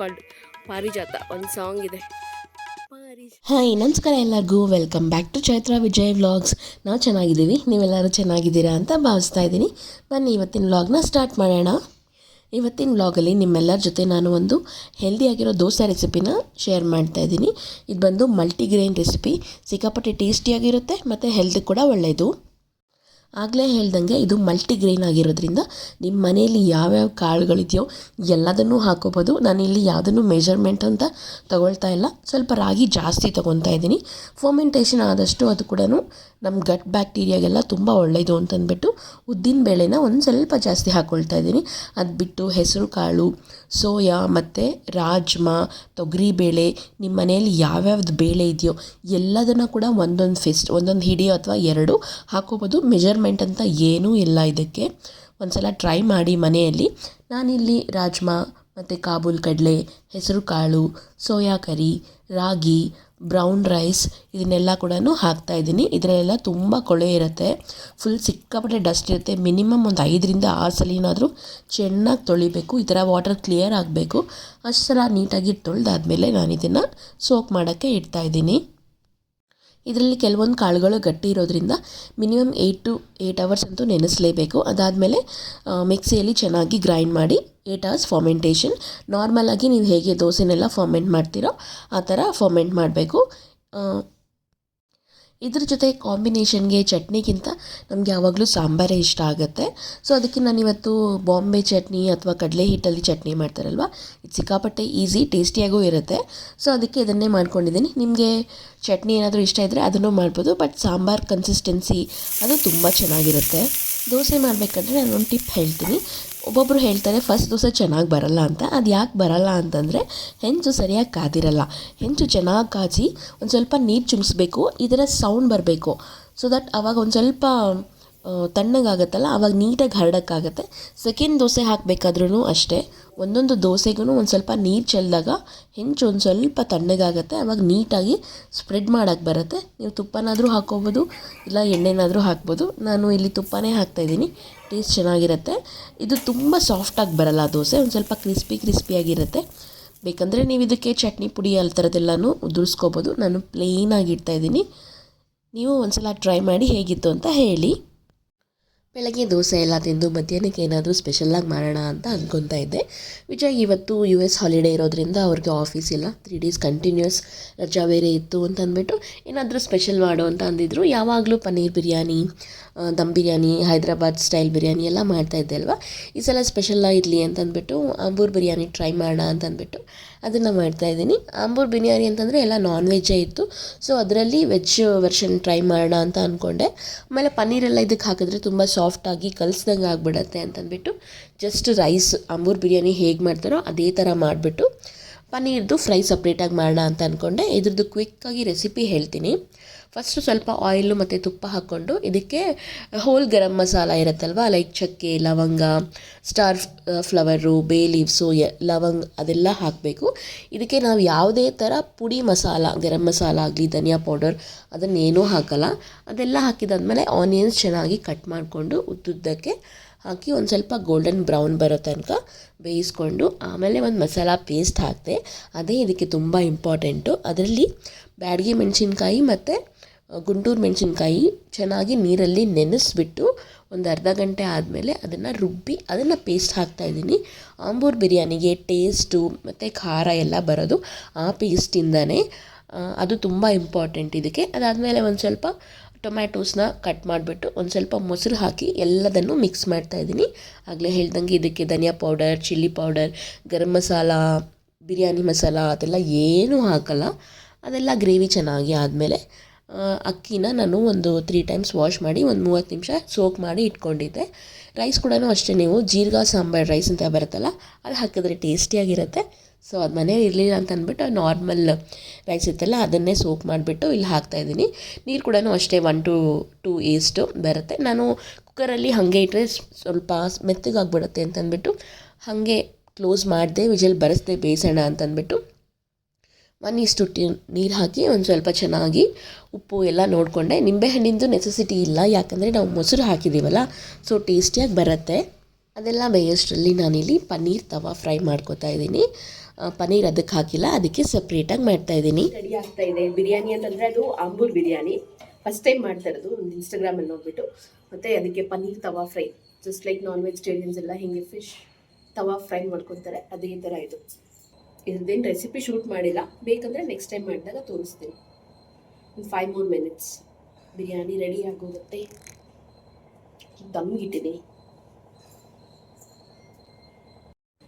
Called ಪಾರಿಜಾತ ಒಂದು song ಇದೆ. ಹಾಯ್ ನಮಸ್ಕಾರ ಎಲ್ಲರಿಗೂ. Welcome back to Chaitra Vijay vlogs ನಾವು ಚೆನ್ನಾಗಿದ್ದೀವಿ. ನೀವೆಲ್ಲರೂ ಚೆನ್ನಾಗಿದ್ದೀರಾ ಅಂತ ಭಾವಿಸ್ತಾ ಇದ್ದೀನಿ. ಬನ್ನಿ, ಇವತ್ತಿನ ವ್ಲಾಗ್ನ ಸ್ಟಾರ್ಟ್ ಮಾಡೋಣ. ಇವತ್ತಿನ ವ್ಲಾಗಲ್ಲಿ ನಿಮ್ಮೆಲ್ಲರ ಜೊತೆ ನಾನು ಒಂದು ಹೆಲ್ದಿಯಾಗಿರೋ ದೋಸೆ ರೆಸಿಪಿನ ಶೇರ್ ಮಾಡ್ತಾ ಇದ್ದೀನಿ. ಇದು ಬಂದು ಮಲ್ಟಿಗ್ರೇನ್ ರೆಸಿಪಿ ಸಿಕ್ಕಾಪಟ್ಟೆ ಟೇಸ್ಟಿಯಾಗಿರುತ್ತೆ ಮತ್ತು ಹೆಲ್ತ್ ಕೂಡ ಒಳ್ಳೆಯದು ಆಗಲೇ ಹೇಳ್ದಂಗೆ ಇದು ಮಲ್ಟಿಗ್ರೇನ್ ಆಗಿರೋದ್ರಿಂದ ನಿಮ್ಮ ಮನೆಯಲ್ಲಿ ಯಾವ್ಯಾವ ಕಾಳುಗಳಿದೆಯೋ ಎಲ್ಲದನ್ನೂ ಹಾಕೋಬೋದು. ನಾನಿಲ್ಲಿ ಯಾವುದನ್ನು ಮೆಜರ್ಮೆಂಟ್ ಅಂತ ತಗೊಳ್ತಾ ಇಲ್ಲ. ಸ್ವಲ್ಪ ರಾಗಿ ಜಾಸ್ತಿ ತೊಗೊತಾ ಇದ್ದೀನಿ. ಫೋಮೆಂಟೇಷನ್ ಆದಷ್ಟು ಅದು ಕೂಡ ನಮ್ಮ ಗಟ್ ಬ್ಯಾಕ್ಟೀರಿಯಾಗೆಲ್ಲ ತುಂಬ ಒಳ್ಳೆಯದು ಅಂತಂದ್ಬಿಟ್ಟು ಉದ್ದಿನ ಬೇಳೆನ ಒಂದು ಸ್ವಲ್ಪ ಜಾಸ್ತಿ ಹಾಕ್ಕೊಳ್ತಾ ಇದ್ದೀನಿ. ಅದು ಬಿಟ್ಟು ಹೆಸರು ಕಾಳು, ಸೋಯಾ ಮತ್ತು ರಾಜ್ಮಾ ತೊಗರಿಬೇಳೆ ನಿಮ್ಮ ಮನೆಯಲ್ಲಿ ಯಾವ್ಯಾವ್ದು ಬೇಳೆ ಇದೆಯೋ ಎಲ್ಲದನ್ನು ಕೂಡ ಒಂದೊಂದು ಫಿಸ್ಟ್ ಒಂದೊಂದು ಹಿಡಿಯೋ ಅಥವಾ ಎರಡು ಹಾಕೋಬೋದು. ಮೆಜರ್ಮೆಂಟ್ ಅಂತ ಏನೂ ಇಲ್ಲ ಇದಕ್ಕೆ. ಒಂದು ಸಲ ಟ್ರೈ ಮಾಡಿ ಮನೆಯಲ್ಲಿ. ನಾನಿಲ್ಲಿ ರಾಜ್ಮಾ ಮತ್ತು ಕಾಬೂಲ್ ಕಡಲೆ, ಹೆಸರು ಕಾಳು, ಸೋಯಾ ಕರಿ, ರಾಗಿ ಬ್ರೌನ್ ರೈಸ್ ಇದನ್ನೆಲ್ಲ ಕೂಡ ಹಾಕ್ತಾ ಇದ್ದೀನಿ. ಇದರಲ್ಲೆಲ್ಲ ತುಂಬ ಕೊಳೆ ಇರುತ್ತೆ. ಫುಲ್ ಸಿಕ್ಕಾಪಟ್ಟೆ ಡಸ್ಟ್ ಇರುತ್ತೆ. ಮಿನಿಮಮ್ ಒಂದು ಐದರಿಂದ ಆರು ಸಲಿನಾದರೂ ಚೆನ್ನಾಗಿ ತೊಳಿಬೇಕು. ಈ ಥರ ವಾಟರ್ ಕ್ಲಿಯರ್ ಆಗಬೇಕು. ಅಷ್ಟು ಸಲ ನೀಟಾಗಿ ತೊಳೆದಾದ್ಮೇಲೆ ನಾನು ಇದನ್ನು ಸೋಕ್ ಮಾಡೋಕ್ಕೆ ಇಡ್ತಾ ಇದ್ದೀನಿ. ಇದರಲ್ಲಿ ಕೆಲವೊಂದು ಕಾಳುಗಳು ಗಟ್ಟಿ ಇರೋದ್ರಿಂದ minimum eight to eight hours ಅಂತೂ ನೆನೆಸಲೇಬೇಕು. ಅದಾದಮೇಲೆ ಮಿಕ್ಸಿಯಲ್ಲಿ ಚೆನ್ನಾಗಿ ಗ್ರೈಂಡ್ ಮಾಡಿ ಏಟ್ ಅವರ್ಸ್ ಫರ್ಮೆಂಟೇಷನ್ ನಾರ್ಮಲಾಗಿ ನೀವು ಹೇಗೆ ದೋಸೆನೆಲ್ಲ ಫಾರ್ಮೆಂಟ್ ಮಾಡ್ತೀರೋ ಆ ಥರ ಫಾರ್ಮೆಂಟ್ ಮಾಡಬೇಕು. ಇದ್ರ ಜೊತೆ ಕಾಂಬಿನೇಷನ್ಗೆ ಚಟ್ನಿಗಿಂತ ನಮಗೆ ಯಾವಾಗಲೂ ಸಾಂಬಾರೇ ಇಷ್ಟ ಆಗುತ್ತೆ. ಸೊ ಅದಕ್ಕೆ ನಾನಿವತ್ತು ಬಾಂಬೆ ಚಟ್ನಿ ಅಥವಾ ಕಡಲೆ ಹಿಟ್ಟಲ್ಲಿ ಚಟ್ನಿ ಮಾಡ್ತಾರಲ್ವ? ಇದು ಸಿಕ್ಕಾಪಟ್ಟೆ ಈಸಿ, ಟೇಸ್ಟಿಯಾಗೂ ಇರುತ್ತೆ. ಸೊ ಅದಕ್ಕೆ ಇದನ್ನೇ ಮಾಡ್ಕೊಂಡಿದ್ದೀನಿ. ನಿಮಗೆ ಚಟ್ನಿ ಏನಾದರೂ ಇಷ್ಟ ಇದ್ದರೆ ಅದನ್ನು ಮಾಡ್ಬೋದು, ಬಟ್ ಸಾಂಬಾರ್ ಕನ್ಸಿಸ್ಟೆನ್ಸಿ ಅದು ತುಂಬ ಚೆನ್ನಾಗಿರುತ್ತೆ. ದೋಸೆ ಮಾಡಬೇಕಂದ್ರೆ ನಾನು ಒಂದು ಟಿಪ್ ಹೇಳ್ತೀನಿ. ಒಬ್ಬೊಬ್ಬರು ಹೇಳ್ತಾರೆ ಫಸ್ಟ್ ದೋಸೆ ಚೆನ್ನಾಗಿ ಬರಲ್ಲ ಅಂತ. ಅದು ಯಾಕೆ ಬರಲ್ಲ ಅಂತಂದರೆ, ಹೆಂಚು ಸರಿಯಾಗಿ ಕಾದಿರಲ್ಲ. ಹೆಂಚು ಚೆನ್ನಾಗಿ ಕಾಚಿ ಒಂದು ಸ್ವಲ್ಪ ನೀರು ಚುಮ್ಸ್ಬೇಕು ಇದರ ಸೌಂಡ್ ಬರಬೇಕು. ಸೊ ದಟ್ ಅವಾಗ ಒಂದು ಸ್ವಲ್ಪ ತಣ್ಣಗಾಗತ್ತಲ್ಲ ಆವಾಗ ನೀಟಾಗಿ ಹರಡೋಕ್ಕಾಗತ್ತೆ. ಸೆಕೆಂಡ್ ದೋಸೆ ಹಾಕಬೇಕಾದ್ರೂ ಅಷ್ಟೇ. ಒಂದೊಂದು ದೋಸೆಗೂ ಒಂದು ಸ್ವಲ್ಪ ನೀರು ಚೆಲ್ಲಿದಾಗ ಹೆಂಚು ಒಂದು ಸ್ವಲ್ಪ ತಣ್ಣಗಾಗತ್ತೆ ಆವಾಗ ನೀಟಾಗಿ ಸ್ಪ್ರೆಡ್ ಮಾಡೋಕ್ಕೆ ಬರುತ್ತೆ. ನೀವು ತುಪ್ಪನಾದರೂ ಹಾಕ್ಕೋಬೋದು, ಇಲ್ಲ ಎಣ್ಣೆನಾದರೂ ಹಾಕ್ಬೋದು. ನಾನು ಇಲ್ಲಿ ತುಪ್ಪನೇ ಹಾಕ್ತಾಯಿದ್ದೀನಿ ಟೇಸ್ಟ್ ಚೆನ್ನಾಗಿರುತ್ತೆ. ಇದು ತುಂಬ ಸಾಫ್ಟಾಗಿ ಬರಲ್ಲ ದೋಸೆ, ಒಂದು ಸ್ವಲ್ಪ ಕ್ರಿಸ್ಪಿ ಕ್ರಿಸ್ಪಿಯಾಗಿರುತ್ತೆ ಬೇಕಂದರೆ ನೀವು ಇದಕ್ಕೆ ಚಟ್ನಿ, ಪುಡಿ ಆ ಥರದ್ದೆಲ್ಲನೂ ಉದುರಿಸ್ಕೋಬೋದು. ನಾನು ಪ್ಲೇನಾಗಿ ಇಡ್ತಾಯಿದ್ದೀನಿ ನೀವು ಒಂದು ಸಲ ಟ್ರೈ ಮಾಡಿ ಹೇಗಿತ್ತು ಅಂತ ಹೇಳಿ. ಬೆಳಗ್ಗೆ ದೋಸೆ ಎಲ್ಲ ತಿಂದು ಮಧ್ಯಾಹ್ನಕ್ಕೆ ಏನಾದರೂ ಸ್ಪೆಷಲ್ಲಾಗಿ ಮಾಡೋಣ ಅಂತ ಅಂದ್ಕೊತಾ ಇದ್ದೆ. ವಿಜಯ್ ಇವತ್ತು ಯು ಎಸ್ ಹಾಲಿಡೇ ಇರೋದ್ರಿಂದ ಅವ್ರಿಗೆ ಆಫೀಸ್ ಇಲ್ಲ. ತ್ರೀ ಡೇಸ್ ಕಂಟಿನ್ಯೂಸ್ ರಜಾ ಬೇರೆ ಇತ್ತು ಅಂತ ಅಂದ್ಬಿಟ್ಟು ಏನಾದರೂ ಸ್ಪೆಷಲ್ ಮಾಡು ಅಂತ ಅಂದಿದ್ರು. ಯಾವಾಗಲೂ ಪನ್ನೀರ್ ಬಿರಿಯಾನಿ ದಮ್ ಬಿರಿಯಾನಿ, ಹೈದ್ರಾಬಾದ್ ಸ್ಟೈಲ್ ಬಿರಿಯಾನಿ ಎಲ್ಲ ಮಾಡ್ತಾಯಿದ್ದೆ ಅಲ್ವಾ? ಈ ಸಲ ಸ್ಪೆಷಲ್ಲ ಇರಲಿ ಅಂತಂದ್ಬಿಟ್ಟು ಅಂಬೂರ್ ಬಿರಿಯಾನಿ ಟ್ರೈ ಮಾಡೋಣ ಅಂತಂದ್ಬಿಟ್ಟು ಅದನ್ನು ಮಾಡ್ತಾಯಿದ್ದೀನಿ ಅಂಬೂರ್ ಬಿರಿಯಾನಿ ಅಂತಂದರೆ ಎಲ್ಲ ನಾನ್ ವೆಜ್ಜೇ ಇತ್ತು. ಸೊ ಅದರಲ್ಲಿ ವೆಜ್ ವರ್ಷನ್ ಟ್ರೈ ಮಾಡೋಣ ಅಂತ ಅಂದ್ಕೊಂಡೆ ಆಮೇಲೆ ಪನ್ನೀರೆಲ್ಲ ಇದಕ್ಕೆ ಹಾಕಿದ್ರೆ ತುಂಬ ಸಾಫ್ಟಾಗಿ ಕಲಿಸ್ದಂಗೆ ಆಗಿಬಿಡತ್ತೆ ಅಂತಂದ್ಬಿಟ್ಟು ಜಸ್ಟ್ ರೈಸ್ ಅಂಬೂರ್ ಬಿರಿಯಾನಿ ಹೇಗೆ ಮಾಡ್ತಾರೋ ಅದೇ ಥರ ಮಾಡಿಬಿಟ್ಟು ಪನ್ನೀರ್ದು ಫ್ರೈ ಸಪ್ರೇಟಾಗಿ ಮಾಡೋಣ ಅಂತ ಅಂದ್ಕೊಂಡೆ ಇದ್ರದ್ದು ಕ್ವಿಕ್ಕಾಗಿ ರೆಸಿಪಿ ಹೇಳ್ತೀನಿ. ಫಸ್ಟು ಸ್ವಲ್ಪ ಆಯಿಲು ಮತ್ತು ತುಪ್ಪ ಹಾಕ್ಕೊಂಡು ಇದಕ್ಕೆ ಹೋಲ್ ಗರಂ ಮಸಾಲ ಇರುತ್ತಲ್ವ? ಲೈಕ್ ಚಕ್ಕೆ, ಲವಂಗ ಸ್ಟಾರ್ ಫ್ಲವರು ಬೇ ಲೀವ್ಸು ಲವಂಗ್ ಅದೆಲ್ಲ ಹಾಕಬೇಕು. ಇದಕ್ಕೆ ನಾವು ಯಾವುದೇ ಥರ ಪುಡಿ ಮಸಾಲ, ಗರಂ ಮಸಾಲ ಆಗಲಿ, ಧನಿಯಾ ಪೌಡರ್ ಅದನ್ನೇನೂ ಹಾಕಲ್ಲ. ಅದೆಲ್ಲ ಹಾಕಿದಾದ್ಮೇಲೆ ಆನಿಯನ್ಸ್ ಚೆನ್ನಾಗಿ ಕಟ್ ಮಾಡಿಕೊಂಡು ಉದ್ದುದ್ದಕ್ಕೆ ಹಾಕಿ ಒಂದು ಸ್ವಲ್ಪ ಗೋಲ್ಡನ್ ಬ್ರೌನ್ ಬರೋ ತನಕ ಬೇಯಿಸ್ಕೊಂಡು ಆಮೇಲೆ ಒಂದು ಮಸಾಲ ಪೇಸ್ಟ್ ಹಾಕಿದೆ, ಅದೇ ಇದಕ್ಕೆ ತುಂಬ ಇಂಪಾರ್ಟೆಂಟು ಅದರಲ್ಲಿ ಬ್ಯಾಡಗಿ ಮೆಣಸಿನ್ಕಾಯಿ ಮತ್ತು ಗುಂಟೂರು ಮೆಣಸಿನ್ಕಾಯಿ ಚೆನ್ನಾಗಿ ನೀರಲ್ಲಿ ನೆನೆಸ್ಬಿಟ್ಟು ಒಂದು ಅರ್ಧ ಗಂಟೆ ಆದಮೇಲೆ ಅದನ್ನು ರುಬ್ಬಿ ಅದನ್ನು ಪೇಸ್ಟ್ ಹಾಕ್ತಾಯಿದ್ದೀನಿ ಆಂಬೂರ್ ಬಿರಿಯಾನಿಗೆ ಟೇಸ್ಟು ಮತ್ತು ಖಾರ ಎಲ್ಲ ಬರೋದು ಆ ಪೇಸ್ಟಿಂದನೇ ಅದು ತುಂಬ ಇಂಪಾರ್ಟೆಂಟ್ ಇದಕ್ಕೆ. ಅದಾದಮೇಲೆ ಒಂದು ಸ್ವಲ್ಪ ಟೊಮ್ಯಾಟೋಸ್ನ ಕಟ್ ಮಾಡಿಬಿಟ್ಟು ಒಂದು ಸ್ವಲ್ಪ ಮೊಸರು ಹಾಕಿ ಎಲ್ಲದನ್ನು ಮಿಕ್ಸ್ ಮಾಡ್ತಾ ಇದ್ದೀನಿ. ಆಗಲೇ ಹೇಳ್ದಂಗೆ ಇದಕ್ಕೆ ಧನಿಯಾ powder, chilli powder, garam masala, biryani masala, ಅದೆಲ್ಲ ಏನೂ ಹಾಕಲ್ಲ. ಅದೆಲ್ಲ ಗ್ರೇವಿ ಚೆನ್ನಾಗಿ ಆದಮೇಲೆ ಅಕ್ಕಿನ ನಾನು ಒಂದು ತ್ರೀ ಟೈಮ್ಸ್ ವಾಶ್ ಮಾಡಿ ಒಂದು ಮೂವತ್ತು ನಿಮಿಷ ಸೋಕ್ ಮಾಡಿ ಇಟ್ಕೊಂಡಿದ್ದೆ. ರೈಸ್ ಕೂಡ ಅಷ್ಟೇ, ನೀವು ಜೀರ್ಗಾ ಸಾಂಬಾರು ರೈಸ್ ಅಂತ ಬರುತ್ತಲ್ಲ, ಅದು ಹಾಕಿದ್ರೆ ಟೇಸ್ಟಿಯಾಗಿರುತ್ತೆ ಸೊ ಅದು ಮನೇಲಿ ಇರಲಿಲ್ಲ ಅಂತ ಅಂದ್ಬಿಟ್ಟು ನಾರ್ಮಲ್ ರೈಸ್ ಇತ್ತಲ್ಲ, ಅದನ್ನೇ ಸೋಪ್ ಮಾಡಿಬಿಟ್ಟು ಇಲ್ಲಿ ಹಾಕ್ತಾಯಿದ್ದೀನಿ ನೀರು ಕೂಡ ಅಷ್ಟೇ ಒನ್ ಟು ಟೂ ಏಸ್ಟು ಬರುತ್ತೆ. ನಾನು ಕುಕ್ಕರಲ್ಲಿ ಹಾಗೆ ಇಟ್ಟರೆ ಸ್ವಲ್ಪ ಮೆತ್ತಗಾಗ್ಬಿಡುತ್ತೆ ಅಂತಂದ್ಬಿಟ್ಟು ಹಾಗೆ ಕ್ಲೋಸ್ ಮಾಡಿದೆ, ವಿಜಲ್ ಬರೆಸ್ದೆ ಬೇಯಿಸೋಣ ಅಂತಂದ್ಬಿಟ್ಟು ಒನ್ ಇಷ್ಟು ನೀರು ಹಾಕಿ ಒಂದು ಸ್ವಲ್ಪ ಚೆನ್ನಾಗಿ ಉಪ್ಪು ಎಲ್ಲ ನೋಡಿಕೊಂಡೆ. ನಿಂಬೆಹಣ್ಣಿಂದು ನೆಸೆಸಿಟಿ ಇಲ್ಲ, ಯಾಕಂದರೆ ನಾವು ಮೊಸರು ಹಾಕಿದ್ದೀವಲ್ಲ ಸೊ ಟೇಸ್ಟಿಯಾಗಿ ಬರುತ್ತೆ. ಅದೆಲ್ಲ ಬೇಯೋಷ್ಟರಲ್ಲಿ ನಾನಿಲ್ಲಿ ಪನ್ನೀರ್ ತವಾ ಫ್ರೈ ಮಾಡ್ಕೊತಾ ಇದ್ದೀನಿ. ಪನ್ನೀರ್ ಅದಕ್ಕೆ ಹಾಕಿಲ್ಲ, ಅದಕ್ಕೆ ಸಪ್ರೇಟಾಗಿ ಮಾಡ್ತಾಯಿದ್ದೀನಿ ರೆಡಿ ಆಗ್ತಾ ಇದೆ. ಬಿರಿಯಾನಿ ಅಂತಂದ್ರೆ ಅದು ಆಂಬೂರ್ ಬಿರಿಯಾನಿ. ಫಸ್ಟ್ ಟೈಮ್ ಮಾಡ್ತಾ ಇರೋದು, ಒಂದು ಇನ್ಸ್ಟಾಗ್ರಾಮಲ್ಲಿ ನೋಡ್ಬಿಟ್ಟು. ಮತ್ತೆ ಅದಕ್ಕೆ paneer tawa fry. Just like non vegetarians ಎಲ್ಲ ಹಿಂಗೆ ಫಿಶ್ ತವಾ ಫ್ರೈ ಮಾಡ್ಕೊತಾರೆ, ಅದೇ ಥರ ಇದು. ಇದ್ರದ್ದೇನು ರೆಸಿಪಿ ಶೂಟ್ ಮಾಡಿಲ್ಲ. ಬೇಕಂದ್ರೆ ನೆಕ್ಸ್ಟ್ ಟೈಮ್ ಮಾಡಿದಾಗ ತೋರಿಸ್ತೀನಿ. ಒಂದು ಫೈವ್ ಮೂರ್ ಮಿನಿಟ್ಸ್ ಬಿರಿಯಾನಿ ರೆಡಿ ಆಗೋಗುತ್ತೆ. ದಮ್ಗಿಟ್ಟಿದ್ದೀನಿ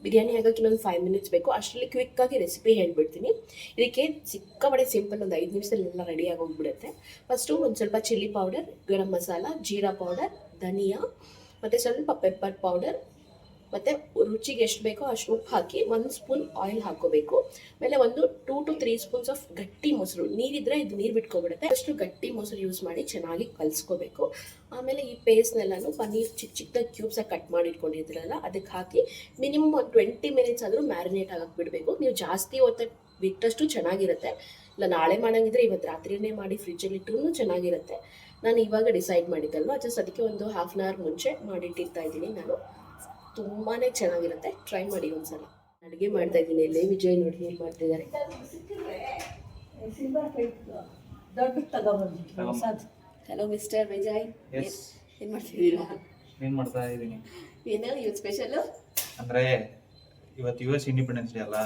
ಬಿರಿಯಾನಿ ಆಗೋಕ್ಕೆ ಇನ್ನೊಂದು ಫೈವ್ ಮಿನಿಟ್ಸ್ ಬೇಕು. ಅಷ್ಟರಲ್ಲಿ ಕ್ವಿಕ್ಕಾಗಿ ರೆಸಿಪಿ ಹೇಳ್ಬಿಡ್ತೀನಿ. ಇದಕ್ಕೆ ಸಿಕ್ಕಾಪಡೆ ಸಿಂಪಲ್ ಒಂದು ಐದು ನಿಮಿಷದಲ್ಲಿ ಎಲ್ಲ ರೆಡಿಯಾಗಿ ಹೋಗ್ಬಿಡುತ್ತೆ ಫಸ್ಟು ಒಂದು ಸ್ವಲ್ಪ chilli powder garam masala, jeera powder ಧನಿಯಾ, ಮತ್ತು ಸ್ವಲ್ಪ ಪೆಪ್ಪರ್ ಪೌಡರ್ ಮತ್ತು ರುಚಿಗೆ ಎಷ್ಟು ಬೇಕೋ ಅಷ್ಟು ಉಪ್ಪು ಹಾಕಿ ಒಂದು ಸ್ಪೂನ್ ಆಯಿಲ್ ಹಾಕೋಬೇಕು. ಆಮೇಲೆ ಒಂದು two to three spoons of ಗಟ್ಟಿ ಮೊಸರು. ನೀರಿದ್ರೆ ಇದು ನೀರು ಬಿಟ್ಕೊಬಿಡುತ್ತೆ. ಅಷ್ಟು ಗಟ್ಟಿ ಮೊಸರು ಯೂಸ್ ಮಾಡಿ ಚೆನ್ನಾಗಿ ಕಲಿಸ್ಕೋಬೇಕು. ಆಮೇಲೆ ಈ ಪೇಸ್ಟ್ನೆಲ್ಲನೂ ಪನ್ನೀರ್ ಚಿಕ್ಕ ಚಿಕ್ಕದಾಗಿ ಕ್ಯೂಬ್ಸಾಗಿ ಕಟ್ ಮಾಡಿ ಇಟ್ಕೊಂಡಿದ್ರಲ್ಲ ಅದಕ್ಕೆ ಹಾಕಿ ಮಿನಿಮಮ್ ಒಂದು ಟ್ವೆಂಟಿ ಮಿನಿಟ್ಸ್ ಆದರೂ ಮ್ಯಾರಿನೇಟ್ ಆಗಕ್ಕೆ ಬಿಡಬೇಕು. ನೀವು ಜಾಸ್ತಿ ಹೊತ್ತು ಬಿಟ್ಟಷ್ಟು ಚೆನ್ನಾಗಿರುತ್ತೆ. ಇಲ್ಲ, ನಾಳೆ ಮಾಡಂಗಿದ್ರೆ ಇವತ್ತು ರಾತ್ರಿನೇ ಮಾಡಿ ಫ್ರಿಜ್ಜಲ್ಲಿ ಇಟ್ಟರೂ ಚೆನ್ನಾಗಿರುತ್ತೆ. ನಾನು ಇವಾಗ ಡಿಸೈಡ್ ಮಾಡಿದ್ದಲ್ವ ಜಸ್ಟ್ ಅದಕ್ಕೆ ಒಂದು ಹಾಫ್ ಆನ್ ಅವರ್ ಮುಂಚೆ ಮಾಡಿಟ್ಟಿರ್ತಾ ಇದ್ದೀನಿ ನಾನು. ತುಂಬಾ ಚೆನ್ನಾಗಿರುತ್ತೆ. ಟ್ರೈ ಮಾಡಿ ಒಂದ್ಸಲ. ಅಡುಗೆ ಮಾಡ್ತಾ ಇದ್ದೀನಿ ಇಲ್ಲಿ. ವಿಜಯ್ ನೋಡಿ ಏನು ಮಾಡ್ತಿದ್ದಾರೆ. Hello mister Vijay. ಎಸ್ ಏನು ಮಾಡ್ತಿದ್ದೀರಾ? ಏನ್ ಮಾಡ್ತಾ ಇದ್ದೀನಿ? ಏನು ಇವತ್ತು ಸ್ಪೆಷಲ್ ಅಂದ್ರೆ ಇವತ್ತು ಯು ಎಸ್ ಇಂಡಿಪೆಂಡೆನ್ಸ್ ಡೇ ಅಲ್ಲ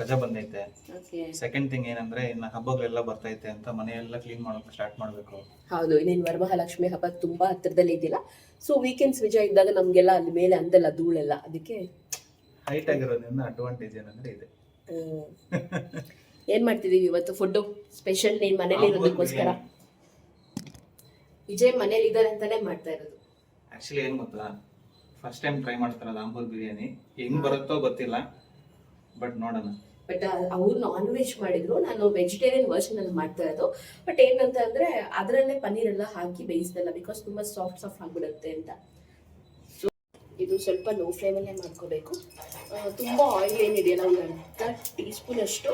ರಜಾ ಬಂದೈತೆ. ಓಕೆ ಸೆಕೆಂಡ್ ಥಿಂಗ್ ಏನಂದ್ರೆ ಇನ್ನ ಹಬ್ಬಗಳೆಲ್ಲ ಬರ್ತೈತೆ ಅಂತ ಮನೆಯೆಲ್ಲ ಕ್ಲೀನ್ ಮಾಡೋಕೆ ಸ್ಟಾರ್ಟ್ ಮಾಡಬೇಕು. ಹೌದು ಇನ್ನೇನು ವರಮಹಾಲಕ್ಷ್ಮಿ ಹಬ್ಬ ತುಂಬಾ ಹತ್ತಿರದಲ್ಲಿ ಇದೆಯಲ್ಲ ಸೊ ವೀಕೆಂಡ್ಸ್ ವಿಜಯ ಇದ್ದಾಗ ನಮಗೆಲ್ಲ ಅಲ್ಲಿ ಮೇಲೆ ಅಂದಲ್ಲ ಧೂಳೆಲ್ಲ ಅದಕ್ಕೆ ಹೈಟ್ ಆಗಿರೋದ್ರಿಂದ ಅಡ್ವಾಂಟೇಜ್ ಏನಂದ್ರೆ ಇದೆ. ಏನು ಮಾಡ್ತಿದೀವಿ ಇವತ್ತು? ಫುಡ್ಡು ಸ್ಪೆಷಲ್ ನೀನ್ ಮನೇಲಿ ಇರೋದಕ್ಕೋಸ್ಕರ? ವಿಜಯ್ ಮನೇಲಿ ಇದ್ದಾರೆ ಅಂತಾನೆ ಮಾಡ್ತಾ ಇರೋದು. ಆಕ್ಚುಲಿ ಏನ್ ಗೊತ್ತಾ? ಫಸ್ಟ್ ಟೈಮ್ ಟ್ರೈ ಮಾಡ್ತಾರಲ್ಲ ಆಂಬೂರ್ ಬಿರಿಯಾನಿ. ಹೆಂಗ್ ಬರುತ್ತೋ ಗೊತ್ತಿಲ್ಲ. ಬಟ್ ನೋಡೋಣ. ಬಟ್ ಅವ್ರು ನಾನ್ ವೆಜ್ ಮಾಡಿದ್ರು. ನಾನು ವೆಜಿಟೇರಿಯನ್ ವರ್ಷನ್ ಅಲ್ಲಿ ಮಾಡ್ತಾ ಇರೋದು. ಬಟ್ ಏನಂತ ಅಂದ್ರೆ ಅದರಲ್ಲೇ ಪನ್ನೀರ್ ಎಲ್ಲ ಹಾಕಿ ಬೇಯಿಸ್ದಲ್ಲ ಬಿಕಾಸ್ ತುಂಬಾ ಸಾಫ್ಟ್ ಸಾಫ್ಟ್ ಆಗ್ಬಿಡುತ್ತೆ ಅಂತ. ಸೊ ಇದು ಸ್ವಲ್ಪ ಲೋ ಫ್ಲೇಮಲ್ಲೇ ಮಾಡ್ಕೋಬೇಕು. ಆ, ತುಂಬಾ ಆಯಿಲ್ ಏನ್ ಇದೆಯಲ್ಲ ಒಂದು ಅರ್ಧ ಟೀ ಸ್ಪೂನ್ ಅಷ್ಟು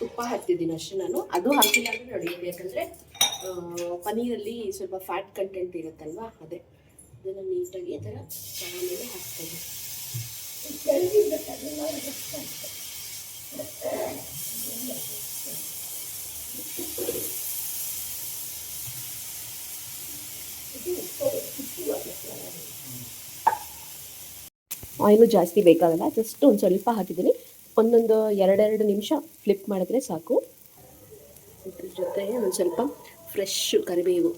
ತುಪ್ಪ ಹಾಕ್ತಿದ್ದೀನಿ ಅಷ್ಟೇ ನಾನು. ಅದು ಹಾಕಿಲ್ಲ ಅಂದ್ರೆ ನಡೆಯುತ್ತೆ ಯಾಕಂದ್ರೆ ಪನ್ನೀರಲ್ಲಿ ಸ್ವಲ್ಪ ಫ್ಯಾಟ್ ಕಂಟೆಂಟ್ ಇರುತ್ತಲ್ವಾ? ಅದೇ. ಅದನ್ನು ನೀಟಾಗಿ ಈ ಥರ ಮೇಲೆ ಹಾಕ್ತೀನಿ. ಆಯಿಲು ಜಾಸ್ತಿ ಬೇಕಾಗಲ್ಲ ಜಸ್ಟ್ ಒಂದು ಸ್ವಲ್ಪ ಹಾಕಿದ್ದೀನಿ. ಒಂದೊಂದು ಎರಡೆರಡು ನಿಮಿಷ ಫ್ಲಿಪ್ ಮಾಡಿದ್ರೆ ಸಾಕು. ಇದ್ರ ಜೊತೆ ಒಂದು ಸ್ವಲ್ಪ ಫ್ರೆಶ್ ಕರಿಬೇವು.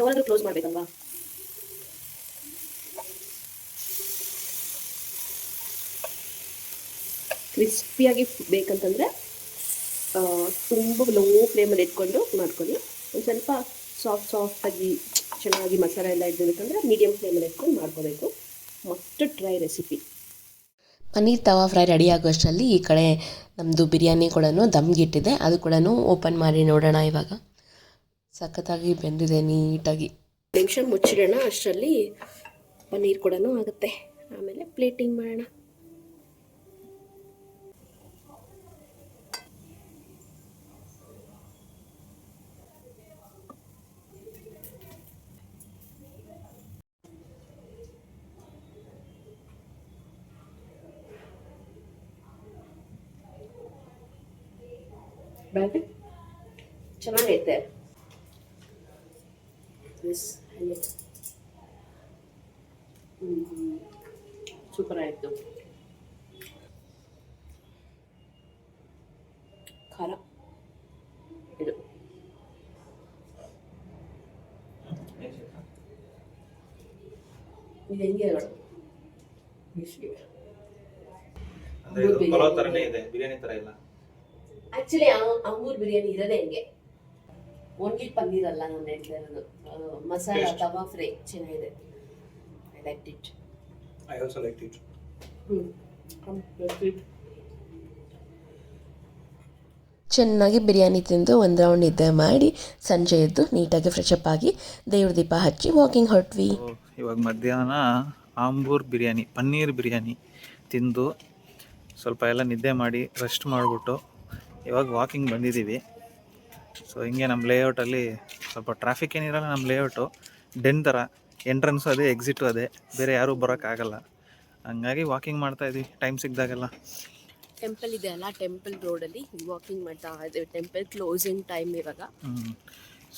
ಡೋರ್ ಕ್ಲೋಸ್ ಮಾಡಬೇಕಲ್ವಾ? ಕ್ರಿಸ್ಪಿಯಾಗಿ ಬೇಕಂತಂದರೆ ತುಂಬ ಲೋ ಫ್ಲೇಮಲ್ಲಿ ಇಟ್ಕೊಂಡು ಮಾಡ್ಕೊಳ್ಳಿ. ಒಂದು ಸ್ವಲ್ಪ ಸಾಫ್ಟ್ ಸಾಫ್ಟಾಗಿ ಚೆನ್ನಾಗಿ ಮಸಾಲೆ ಎಲ್ಲ ಇಡಬೇಕಂದ್ರೆ ಮೀಡಿಯಮ್ ಫ್ಲೇಮಲ್ಲಿ ಇಟ್ಕೊಂಡು ಮಾಡ್ಕೋಬೇಕು. ಮತ್ತು try recipe paneer tawa fry ready ಆಗೋಷ್ಟರಲ್ಲಿ ಈ ಕಡೆ ನಮ್ಮದು ಬಿರಿಯಾನಿ ಕೂಡ ದಮ್ಗಿಟ್ಟಿದೆ ಅದು ಕೂಡ ಓಪನ್ ಮಾಡಿ ನೋಡೋಣ ಇವಾಗ. ಸಖತ್ತಾಗಿ ಬೆಂದಿದೆ ನೀಟಾಗಿ. ನಿಮಿಷ ಮುಚ್ಚಿಡೋಣ ಅಷ್ಟರಲ್ಲಿ ಪನ್ನೀರ್ ಕೂಡ ಆಗುತ್ತೆ. ಆಮೇಲೆ ಪ್ಲೇಟಿಂಗ್ ಮಾಡೋಣ. ಬ್ಯಾಟ್ರಿ ಚೆನ್ನಾಗೈತೆ ಎಸ್ ಸೂಪರ್ ಆಯಿತು. ಖಾರ. ಇದು. ಇದು ಹೆಂಗೆ ಹೇಳು? ಅಂದ್ರೆ ಇದು ಪಲಾವ್ ತರನೇ ಇದೆ ಬಿರಿಯಾನಿ ತರ ಇಲ್ಲ. ಆಕ್ಚುಲಿ ಅಂಗೂರ್ ಬಿರಿಯಾನಿ ಇರೋದೇ ಹೆಂಗೆ. ಅಲ್ಲ ನಾನು ಹೇಳ್ತಾ ಇರೋದು. ಮಸಾಲ. ತವಾ ಫ್ರೈ ಚೆನ್ನಾಗಿದೆ. I like it I also like it ಚೆನ್ನಾಗಿ ಬಿರಿಯಾನಿ ತಿಂದು ಒಂದು ರೌಂಡ್ ನಿದ್ದೆ ಮಾಡಿ ಸಂಜೆ ಎದ್ದು ನೀಟಾಗಿ ಫ್ರೆಶ್ ಅಪ್ ಆಗಿ ದೇವ್ರ ದೀಪ ಹಚ್ಚಿ ವಾಕಿಂಗ್ ಹೊರಟ್ವಿ. ಇವಾಗ ಮಧ್ಯಾಹ್ನ ಆಂಬೂರ್ ಬಿರಿಯಾನಿ ಪನ್ನೀರ್ ಬಿರಿಯಾನಿ ತಿಂದು ಸ್ವಲ್ಪ ಎಲ್ಲ ನಿದ್ದೆ ಮಾಡಿ ರೆಸ್ಟ್ ಮಾಡಿಬಿಟ್ಟು ಇವಾಗ ವಾಕಿಂಗ್ ಬಂದಿದ್ದೀವಿ. ಸೊ ಹಿಂಗೆ ನಮ್ಮ ಲೇಔಟಲ್ಲಿ ಸ್ವಲ್ಪ ಟ್ರಾಫಿಕ್ ಏನಿರಲ್ಲ ನಮ್ಮ ಲೇಔಟು ಡೆನ್ ಥರ ಎಂಟ್ರೆನ್ಸು ಅದೇ ಎಕ್ಸಿಟು ಅದೇ ಬೇರೆ ಯಾರೂ ಬರೋಕ್ಕಾಗಲ್ಲ ಹಂಗಾಗಿ ವಾಕಿಂಗ್ ಮಾಡ್ತಾ ಇದ್ವಿ ಟೈಮ್ ಸಿಕ್ಕಿದಾಗೆಲ್ಲ ಟೆಂಪಲ್ ಇದೆ ಅಲ್ಲ ಟೆಂಪಲ್ ರೋಡಲ್ಲಿ ವಾಕಿಂಗ್ ಮಾಡ್ತಾ ಇದ್ದೀವಿ ಟೆಂಪಲ್ ಕ್ಲೋಸಿಂಗ್ ಟೈಮ್ ಇವಾಗ.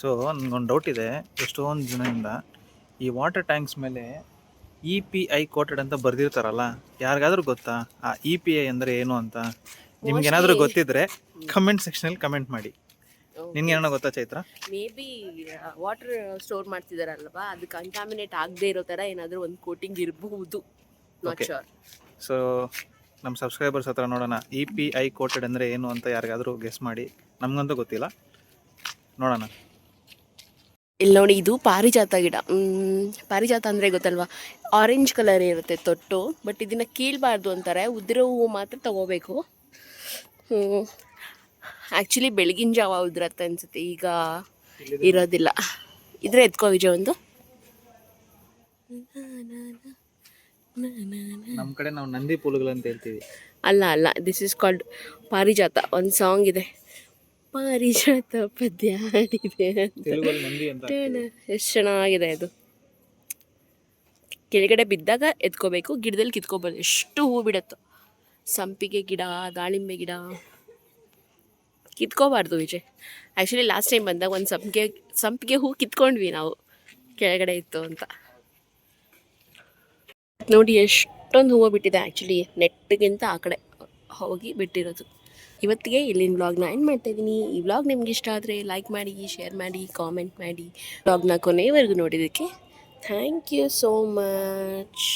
ಸೊ ನನಗೊಂದು ಡೌಟ್ ಇದೆ ಎಷ್ಟೊಂದು ದಿನದಿಂದ ಈ ವಾಟರ್ ಟ್ಯಾಂಕ್ಸ್ ಮೇಲೆ ಇ ಪಿ ಐ ಕೋಟೆಡ್ ಅಂತ ಬರ್ದಿರ್ತಾರಲ್ಲ ಯಾರಿಗಾದ್ರೂ ಗೊತ್ತಾ? ಆ ಇ ಪಿ ಐ ಅಂದರೆ ಏನು ಅಂತ? ನಿಮ್ಗೆ ಏನಾದರೂ ಗೊತ್ತಿದ್ರೆ ಕಮೆಂಟ್ ಸೆಕ್ಷನಲ್ಲಿ ಕಮೆಂಟ್ ಮಾಡಿ. ನಿನ್ಗೆ ಏನೋ ಗೊತ್ತಾ Chaitra? May be water store ಮಾಡ್ತಿದಾರಲ್ವಾ? ಅದು ಕಂಟಾಮಿನೇಟ್ ಆಗದೆ ಇರೋ ತರ ಏನಾದರೂ ಒಂದು ಕೋಟಿಂಗ್ ಇರಬಹುದು. ನಾಟ್. ಶೋರ್ ಸೊ ನಮ್ಮ ಸಬ್ಸ್ಕ್ರೈಬರ್ಸ್ ಹತ್ರ ನೋಡೋಣ. ಇ ಪಿ ಐ ಕೋಟೆಡ್ ಅಂದರೆ ಏನು ಅಂತ ಯಾರಿಗಾದರೂ ಗೆಸ್ ಮಾಡಿ. ನಮಗಂತೂ ಗೊತ್ತಿಲ್ಲ. ನೋಡೋಣ. ಇಲ್ಲಿ ನೋಡಿ ಇದು ಪಾರಿಜಾತ ಗಿಡ. ಪಾರಿಜಾತ ಅಂದರೆ ಗೊತ್ತಲ್ವಾ? ಆರೆಂಜ್ ಕಲರ್ ಇರುತ್ತೆ ತೊಟ್ಟು ಬಟ್ ಇದನ್ನು ಕೀಳಬಾರ್ದು ಅಂತಾರೆ. ಉದ್ರ ಹೂವು ಮಾತ್ರ ತಗೋಬೇಕು. ಆ್ಯಕ್ಚುಲಿ ಬೆಳಗಿನ ಜಾವ ಉದ್ರತ್ತ ಅನ್ಸುತ್ತೆ. ಈಗ ಇರೋದಿಲ್ಲ. ಇದ್ರೆ ಎತ್ಕೋ ವಿಜಯ ಒಂದು. ನಮ್ಮ ಕಡೆ ನಾವು ನಂದಿ ಪುಲ್ಗಳು ಅಂತ ಹೇಳ್ತೀವಿ. ಅಲ್ಲ ಅಲ್ಲ. ದಿಸ್ ಇಸ್ ಕಾಲ್ಡ್ ಪಾರಿಜಾತ. ಒಂದು ಸಾಂಗ್ ಇದೆ. ಪಾರಿಜಾತ ಪದ್ಯ ಆಡಿದೆ ಎಷ್ಟು ಚೆನ್ನಾಗಿದೆ ಅದು. ಕೆಳಗಡೆ ಬಿದ್ದಾಗ ಎತ್ಕೋಬೇಕು ಗಿಡದಲ್ಲಿ ಕಿತ್ಕೋಬೋದು. ಎಷ್ಟು ಹೂ ಬಿಡುತ್ತೋ. ಸಂಪಿಗೆ ಗಿಡ ದಾಳಿಂಬೆ ಗಿಡ. ಕಿತ್ಕೋಬಾರ್ದು ವಿಜಯ್. ಆ್ಯಕ್ಚುಲಿ ಲಾಸ್ಟ್ ಟೈಮ್ ಬಂದಾಗ ಒಂದು ಸಂಪಿಗೆ ಸಂಪಿಗೆ ಹೂ ಕಿತ್ಕೊಂಡ್ವಿ ನಾವು. ಕೆಳಗಡೆ ಇತ್ತು ಅಂತ. ನೋಡಿ, ಎಷ್ಟೊಂದು ಹೂವು ಬಿಟ್ಟಿದೆ ಆ್ಯಕ್ಚುಲಿ ನೆಟ್ಟಿಗಿಂತ ಆ ಕಡೆ ಹೋಗಿ ಬಿಟ್ಟಿರೋದು. ಇವತ್ತಿಗೆ ಇಲ್ಲಿನ ವ್ಲಾಗ್ನ ಎಂಡ್ ಮಾಡ್ತಾಯಿದ್ದೀನಿ ಈ ವ್ಲಾಗ್ ನಿಮ್ಗೆ ಇಷ್ಟ ಆದರೆ ಲೈಕ್ ಮಾಡಿ ಶೇರ್ ಮಾಡಿ ಕಾಮೆಂಟ್ ಮಾಡಿ. ವ್ಲಾಗ್ನ ಕೊನೆಯವರೆಗೂ ನೋಡಿದ್ದಕ್ಕೆ ಥ್ಯಾಂಕ್ ಯು ಸೋ ಮಚ್